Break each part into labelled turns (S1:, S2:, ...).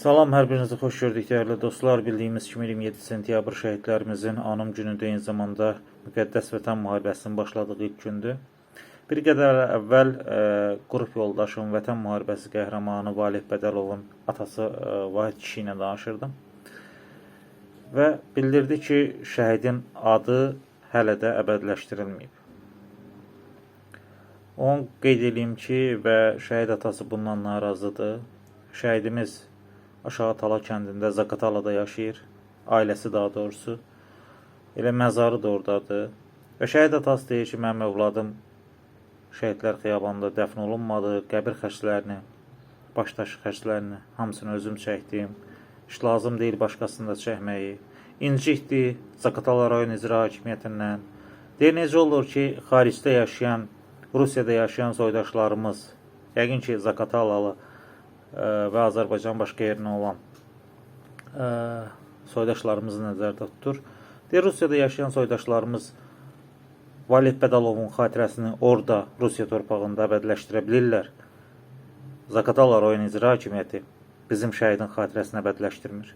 S1: Salam, hər birinizi xoş gördük dəyərli dostlar. Bildiyimiz kimi 27 sentyabr şəhidlərimizin anım günüdür, eyni zamanda müqəddəs vətən müharibəsinin başladığı ilk gündür. Bir qədər əvvəl ə, qrup yoldaşım, vətən müharibəsi qəhrəmanı Valih Bədəlovun atası ə, Vahid kişi ilə danışırdım. Və bildirdi ki, şəhidin adı hələ də əbədiləşdirilməyib. Onu qeyd edeyim ki, və şəhid atası bundan narazıdır. Şəhidimiz Aşağı Tala kəndində Zaqatalada yaşayır. Ailəsi daha doğrusu. Elə məzarı da oradadır. Və şəhid atası deyir ki, mənim övladım şəhidlər xiyabanında dəfn olunmadı. Qəbir xərclərini, başdaşı xərclərini hamısını özüm çəkdim. İş lazım deyil başqasını da çəkməyi. İncikdir Zaqatala rayon icra hakimiyyətindən. Deyir necə olur ki, xaricdə yaşayan, Rusiyada yaşayan soydaşlarımız, yəqin ki, Zaqatalalı və Azərbaycan başqa yerinə olan soydaşlarımızı nəzərdə tutur. Deyir Rusiyada yaşayan soydaşlarımız Valih Bədalovun xatirəsini orada Rusiya torpağında əbədiləşdirə bilirlər. Zaqatala rayon icra hakimiyyəti bizim şəhidin xatirəsini əbədiləşdirmir.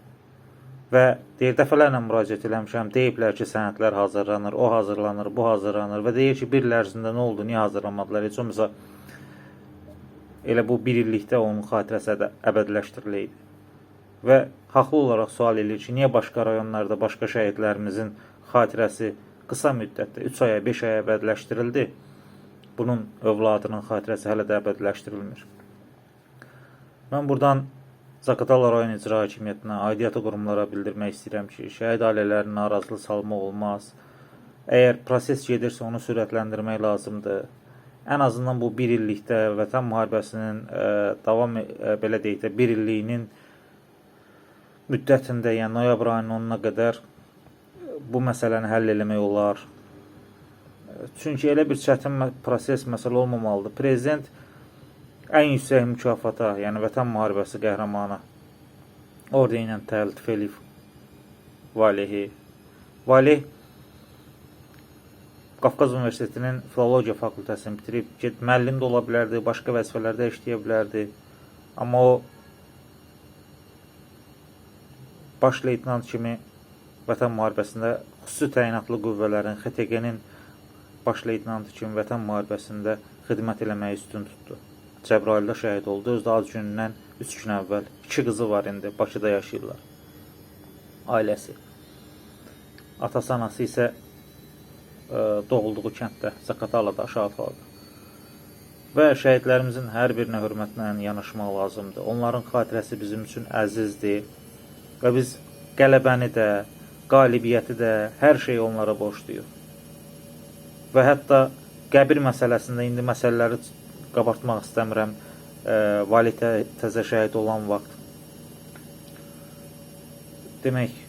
S1: Və deyir dəfələrlə müraciət eləmişəm. Deyiblər ki, sənədlər hazırlanır, o hazırlanır, bu hazırlanır və deyir ki, bir il ərzində nə oldu, niyə hazırlanmadılar? Heç olmasa elə bu bir illikdə onun xatirəsi əbədiləşdiriləydi. Və haqlı olaraq sual edir ki, niyə başqa rayonlarda başqa şəhidlərimizin xatirəsi qısa müddətdə 3 aya, 5 aya əbədiləşdirildi. Bunun övladının xatirəsi hələ də əbədiləşdirilmir. Mən buradan Zaqatala rayon icra hakimiyyətinə, aidiyyatı qurumlara bildirmək istəyirəm ki, şəhid ailələrini narazılıq salmaq olmaz. Əgər proses gedirsə, onu sürətləndirmək lazımdır. Ən azından bu bir illikdə vətən müharibəsinin ə, davam ə, belə deyək də bir illiyinin müddətində, yəni noyabr ayının 10-na qədər bu məsələni həll eləmək olar. Çünki elə bir çətin proses məsələ olmamalıdır. Prezident ən yüksək mükafata, yəni vətən müharibəsi qəhrəmanı ordeni ilə təltif eləyib Valihi. Valih Qafqaz Universitetinin filologiya fakültəsini bitirib, get müəllim də ola bilərdi, başqa vəzifələrdə işləyə bilərdi. Amma o baş leytenant kimi Vətən müharibəsində xüsusi təyinatlı qüvvələrin, XTQ-nin baş leytenantı kimi Vətən müharibəsində xidmət eləməyi üstün tutdu. Cəbrayılda şəhid oldu. Özü də ad günündən 3 gün əvvəl. 2 qızı var indi, Bakıda yaşayırlar. Ailəsi. Atası, anası isə doğulduğu kənddə, Zaqatalada, aşağı Talada. Və şəhidlərimizin hər birinə hörmətlə yanaşmaq lazımdır. Onların xatirəsi bizim üçün əzizdir və biz qələbəni də, qalibiyyəti də, hər şeyi onlara borcluyuq. Və hətta qəbir məsələsində indi məsələləri qabartmaq istəmirəm. E, Valitə təzə şəhid olan vaxt demək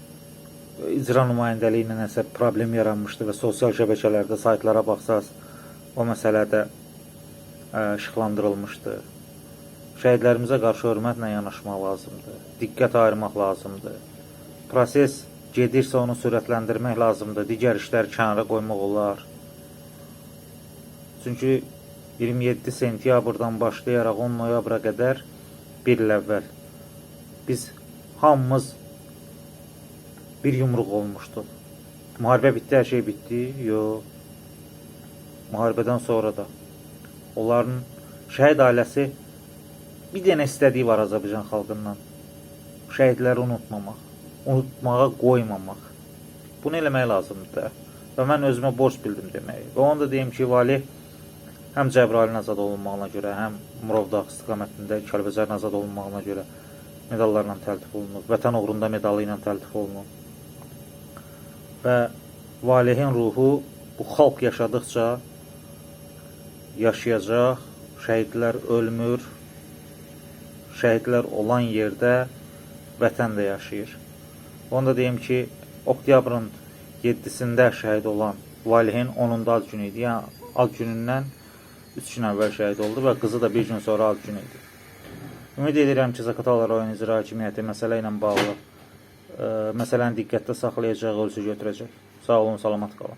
S1: icra nümayəndəliyi ilə nəsə problem yaranmışdı və sosial şəbəkələrdə, saytlara baxsaz o məsələdə ə, işıqlandırılmışdı. Şəhidlərimizə qarşı hörmətlə yanaşmaq lazımdır. Diqqət ayırmaq lazımdır. Proses gedirsə onu sürətləndirmək lazımdır. Digər işləri kənara qoymaq olar. Çünki 27 sentyabrdan başlayaraq 10 noyabra qədər bir il əvvəl biz hamımız bir yumruq olmuşduq. Müharibə bitdi, hər şey bitdi. Yox. Müharibədən sonra da onların şəhid ailəsi bir dənə istədiyi var Azərbaycan xalqından. Şəhidləri unutmamaq, unutmağa qoymamaq. Bunu eləmək lazımdır da. Və mən özümə borc bildim deməyi. Və onu da deyim ki, Valih həm Cəbrayılın azad olunmağına görə, həm Murovdağ istiqamətində Kəlbəcərin azad olunmağına görə medallarla təltif olunub. Vətən uğrunda medalı ilə təltif olunub. Və Valihin ruhu bu xalq yaşadıkça yaşayacaq. Şəhidlər ölmür. Şəhidlər olan yerdə vətən də yaşayır. Onu da deyim ki, oktyabrın 7-sində şəhid olan Valihin 10-da ad günü idi. Yəni ad günündən 3 gün əvvəl şəhid oldu və qızı da bir gün sonra ad günü idi. Ümid edirəm ki, Zaqatala rayon icra hakimiyyəti məsələ ilə bağlı məsələni diqqətdə saxlayacaq, ölçü götürəcək. Sağ olun, salamat qalın.